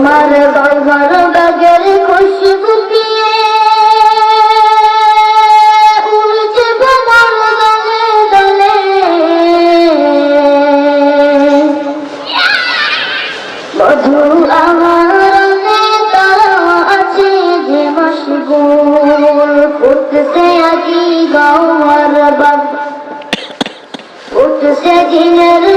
তোমার বাবার বাগের খুশবু দিয়ে উড়ছে ভ্রমর দলে দলে। মধু আমার আছে যে মশগুল উঠছে আজি গাওয়ার বাব উঠছে দিনের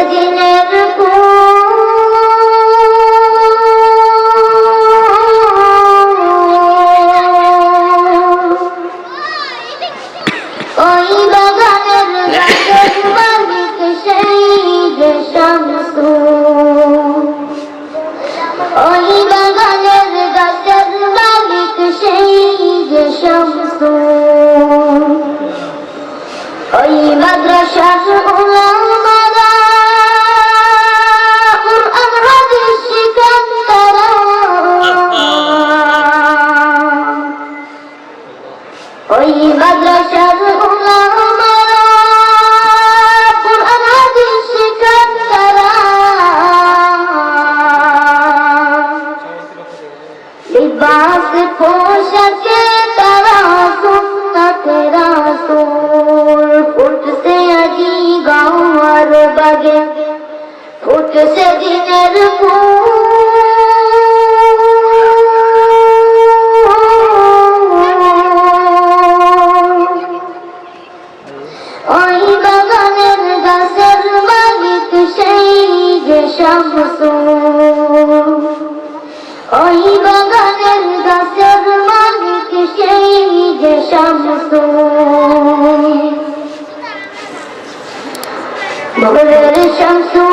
Родина قلت سيدنا نقول Ay da serma gitti şey şamsun Ay da serma gitti şey şamsun şamsun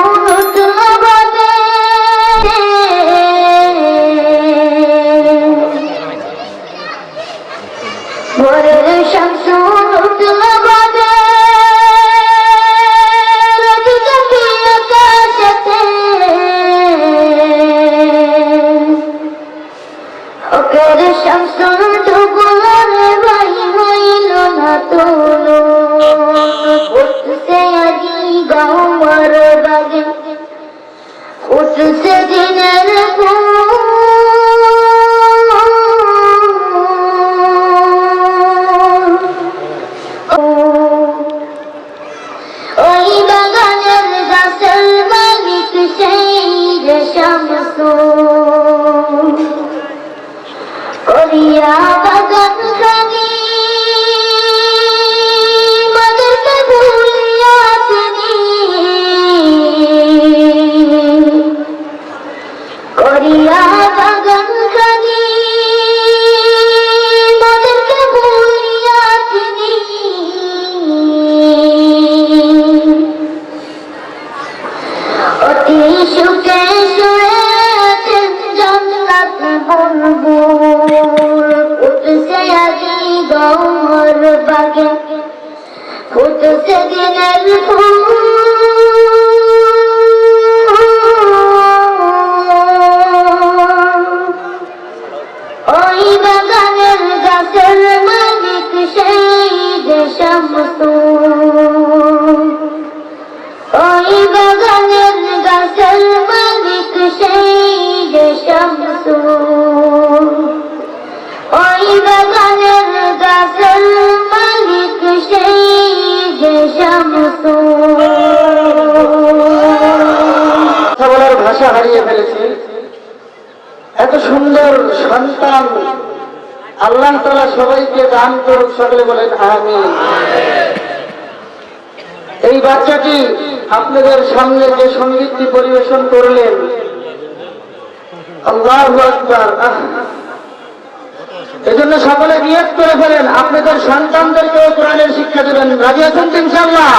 মেরি বলার ভাষা হারিয়ে ফেলেছি। এত সুন্দর সন্তান আল্লাহ তালা সবাইকে দান করুক, সকলে বলেন আমি এই বাচ্চাটি আপনাদের সামনে যে সঙ্গীতটি পরিবেশন করলেন, আল্লাহ এই সকলে নিয়োগ করে ফেলেন। আপনাদের সন্তানদেরকেও কোরআনের শিক্ষা দেবেন। রাজি আছেন ইনশাল্লাহ